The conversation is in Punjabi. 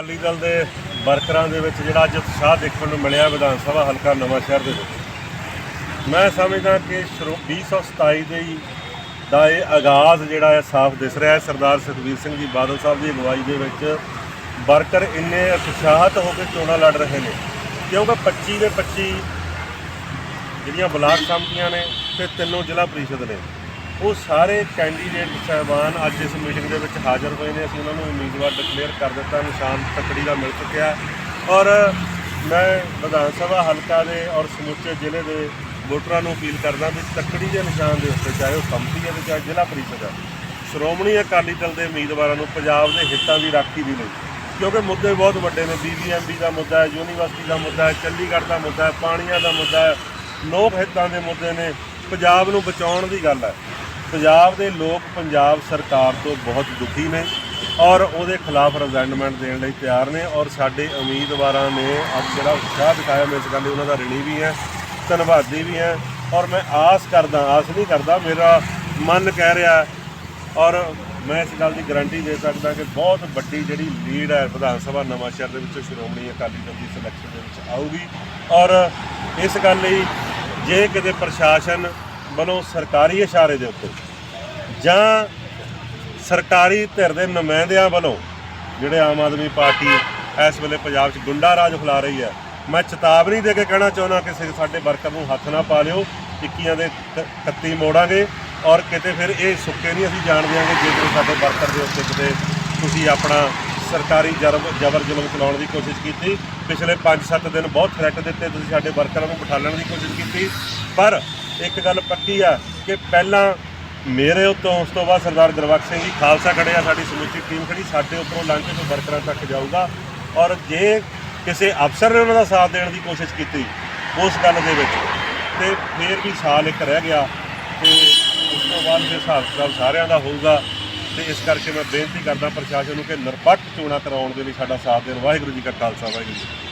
ਅਕਾਲੀ ਦਲ ਦੇ ਵਰਕਰਾਂ ਦੇ ਵਿੱਚ ਜਿਹੜਾ ਅੱਜ ਉਤਸ਼ਾਹ ਦੇਖਣ ਨੂੰ ਮਿਲਿਆ ਵਿਧਾਨ ਸਭਾ ਹਲਕਾ ਨਵਾਂ ਸ਼ਹਿਰ ਦੇ ਵਿੱਚ। ਮੈਂ ਸਮਝਦਾ ਕਿ ਸ਼ੁਰੂ 2027 ਦੇ ਦਾ ਇਹ ਆਗਾਜ਼ ਜਿਹੜਾ ਹੈ ਸਾਫ਼ ਦਿਸ ਰਿਹਾ ਹੈ। ਸਰਦਾਰ ਸੁਖਬੀਰ ਸਿੰਘ ਜੀ ਬਾਦਲ ਸਾਹਿਬ ਦੀ ਅਗਵਾਈ ਦੇ ਵਿੱਚ ਵਰਕਰ ਇੰਨੇ ਉਤਸ਼ਾਹਤ ਹੋ ਕੇ ਚੋਣਾਂ ਲੜ ਰਹੇ ਨੇ, ਕਿਉਂਕਿ 25 ਦੇ 25 ਜਿਹੜੀਆਂ ਬਲਾਕ ਸੰਮਤੀਆਂ ਨੇ ਤੇ ਤਿੰਨੋਂ ਜ਼ਿਲ੍ਹਾ ਪ੍ਰੀਸ਼ਦ ਨੇ। ਉਹ ਸਾਰੇ ਕੈਂਡੀਡੇਟ ਸਾਹਿਬਾਨ ਅੱਜ ਇਸ ਮੀਟਿੰਗ ਦੇ ਵਿੱਚ ਹਾਜ਼ਰ ਹੋਏ ਨੇ। ਅਸੀਂ ਉਹਨਾਂ ਨੂੰ ਉਮੀਦਵਾਰ ਡਿਕਲੇਅਰ ਕਰ ਦਿੱਤਾ। ਨਿਸ਼ਾਨ ਤੱਕੜੀ ਦਾ ਮਿਲ ਚੁੱਕਿਆ। ਔਰ ਮੈਂ ਵਿਧਾਨ ਸਭਾ ਹਲਕਾ ਦੇ ਔਰ ਸਮੁੱਚੇ ਜ਼ਿਲ੍ਹੇ ਦੇ ਵੋਟਰਾਂ ਨੂੰ ਅਪੀਲ ਕਰਦਾ ਵੀ ਤੱਕੜੀ ਦੇ ਨਿਸ਼ਾਨ ਦੇ ਉੱਤੇ ਚਾਹੇ ਉਹ ਸੰਮਤੀ ਹੈ ਚਾਹੇ ਜ਼ਿਲ੍ਹਾ ਪ੍ਰੀਸ਼ਦ ਹੈ ਸ਼੍ਰੋਮਣੀ ਅਕਾਲੀ ਦਲ ਦੇ ਉਮੀਦਵਾਰਾਂ ਨੂੰ ਪੰਜਾਬ ਦੇ ਹਿੱਤਾਂ ਦੀ ਰਾਖੀ ਦੀ ਲਈ ਕਿਉਂਕਿ ਮੁੱਦੇ ਬਹੁਤ ਵੱਡੇ ਨੇ। ਬੀਬੀਐਮਬੀ ਦਾ ਮੁੱਦਾ ਹੈ, ਯੂਨੀਵਰਸਿਟੀ ਦਾ ਮੁੱਦਾ ਹੈ, ਚੰਡੀਗੜ੍ਹ ਦਾ ਮੁੱਦਾ ਹੈ, ਪਾਣੀਆਂ ਦਾ ਮੁੱਦਾ ਹੈ। ਲੋਕ ਹਿੱਤਾਂ ਦੇ ਮੁੱਦੇ ਨੇ। ਪੰਜਾਬ ਨੂੰ ਬਚਾਉਣ ਦੀ ਗੱਲ ਹੈ। ਪੰਜਾਬ ਦੇ ਲੋਕ ਪੰਜਾਬ ਸਰਕਾਰ ਤੋਂ ਬਹੁਤ ਦੁਖੀ ਨੇ ਔਰ ਉਹਦੇ ਖਿਲਾਫ ਰੈਜ਼ੈਂਡਮੈਂਟ ਦੇਣ ਲਈ ਤਿਆਰ ਨੇ ਔਰ ਸਾਡੇ ਉਮੀਦਵਾਰਾਂ ਨੇ ਅੱਜ ਜਿਹੜਾ ਉਤਸ਼ਾਹ ਦਿਖਾਇਆ ਮੈਂ ਇਸ ਗੱਲ ਲਈ ਉਹਨਾਂ ਦਾ ਰਣੀ ਵੀ ਹੈ, ਧੰਨਵਾਦੀ ਵੀ ਹੈ ਔਰ ਮੈਂ ਆਸ ਕਰਦਾ, ਆਸ ਨਹੀਂ ਕਰਦਾ, ਮੇਰਾ ਮਨ ਕਹਿ ਰਿਹਾ ਔਰ ਮੈਂ ਇਸ ਗੱਲ ਦੀ ਗਾਰੰਟੀ ਦੇ ਸਕਦਾ ਕਿ ਬਹੁਤ ਵੱਡੀ ਜਿਹੜੀ ਲੀਡ ਹੈ ਵਿਧਾਨ ਸਭਾ ਨਵਾਂ ਸ਼ਹਿਰ ਦੇ ਵਿੱਚ ਸ਼੍ਰੋਮਣੀ ਅਕਾਲੀ ਦਲ ਦੀ ਸਿਲੈਕਸ਼ਨ ਦੇ ਵਿੱਚ ਆਊਗੀ ਔਰ ਇਸ ਗੱਲ ਲਈ ਜੇ ਕਿਤੇ ਪ੍ਰਸ਼ਾਸਨ ਵੱਲੋਂ ਸਰਕਾਰੀ ਇਸ਼ਾਰੇ ਦੇ ਉੱਤੇ ਜਾਂ ਸਰਕਾਰੀ ਧਿਰ ਦੇ ਨੁਮਾਇੰਦਿਆਂ ਵੱਲੋਂ ਜਿਹੜੇ ਆਮ ਆਦਮੀ ਪਾਰਟੀ ਇਸ ਵੇਲੇ ਪੰਜਾਬ 'ਚ ਗੁੰਡਾ ਰਾਜ ਫੈਲਾ ਰਹੀ ਹੈ, ਮੈਂ ਚੇਤਾਵਨੀ ਦੇ ਕੇ ਕਹਿਣਾ ਚਾਹੁੰਦਾ ਕਿ ਸੇ- ਸਾਡੇ ਵਰਕਰ ਨੂੰ ਹੱਥ ਨਾ ਪਾ ਲਿਓ, ਇੱਕੀਆਂ ਦੇ ਕੱਤੀ ਮੋੜਾਂਗੇ ਔਰ ਕਿਤੇ ਫਿਰ ਇਹ ਸੁੱਕੇ ਨਹੀਂ ਅਸੀਂ ਜਾਣ ਦਿਆਂਗੇ ਜੇਕਰ ਸਾਡੇ ਵਰਕਰ ਦੇ ਉੱਤੇ ਕਿਤੇ ਤੁਸੀਂ ਆਪਣਾ ਸਰਕਾਰੀ ਜਰਬ, ਜਬਰ ਜ਼ੁਲਮ ਚਲਾਉਣ ਦੀ ਕੋਸ਼ਿਸ਼ ਕੀਤੀ, ਪਿਛਲੇ 5-7 ਦਿਨ ਬਹੁਤ ਥ੍ਰੈਟ ਦਿੱਤੇ ਤੁਸੀਂ ਸਾਡੇ ਵਰਕਰਾਂ ਨੂੰ ਬਿਠਾਲਣ ਦੀ ਕੋਸ਼ਿਸ਼ ਕੀਤੀ, ਪਰ ਇੱਕ ਗੱਲ ਪੱਕੀ ਆ ਕਿ ਪਹਿਲਾਂ ਮੇਰੇ ਉੱਤੋਂ ਉਸ ਤੋਂ ਬਾਅਦ ਸਰਦਾਰ ਗੁਰਬਖਸ਼ ਸਿੰਘ ਜੀ ਖਾਲਸਾ ਖੜੇ ਆ, ਸਾਡੀ ਸਮੁੱਚੀ ਟੀਮ ਖੜੀ, ਸਾਡੇ ਉੱਪਰੋਂ ਲੰਘ ਕੇ ਵਰਕਰਾਂ ਤੱਕ ਜਾਊਗਾ। ਔਰ ਜੇ ਕਿਸੇ ਅਫਸਰ ਨੇ ਉਹਨਾਂ ਦਾ ਸਾਥ ਦੇਣ ਦੀ ਕੋਸ਼ਿਸ਼ ਕੀਤੀ ਉਸ ਗੱਲ ਦੇ ਵਿੱਚ, ਤੇ ਫੇਰ ਵੀ ਸਾਲ ਇੱਕ ਰਹਿ ਗਿਆ ਤੇ ਉਸ ਤੋਂ ਬਾਅਦ ਫਿਰ ਹਿਸਾਬ ਕਿਤਾਬ ਸਾਰਿਆਂ ਦਾ ਹੋਊਗਾ। ਤੇ ਇਸ ਕਰਕੇ ਮੈਂ ਬੇਨਤੀ ਕਰਦਾ ਪ੍ਰਸ਼ਾਸਨ ਨੂੰ ਕਿ ਨਿਰਪੱਖ ਚੋਣਾਂ ਕਰਾਉਣ ਦੇ ਲਈ ਸਾਡਾ ਸਾਥ ਦੇਣ। ਵਾਹਿਗੁਰੂ ਜੀ ਕਾ ਖਾਲਸਾ, ਵਾਹਿਗੁਰੂ ਜੀ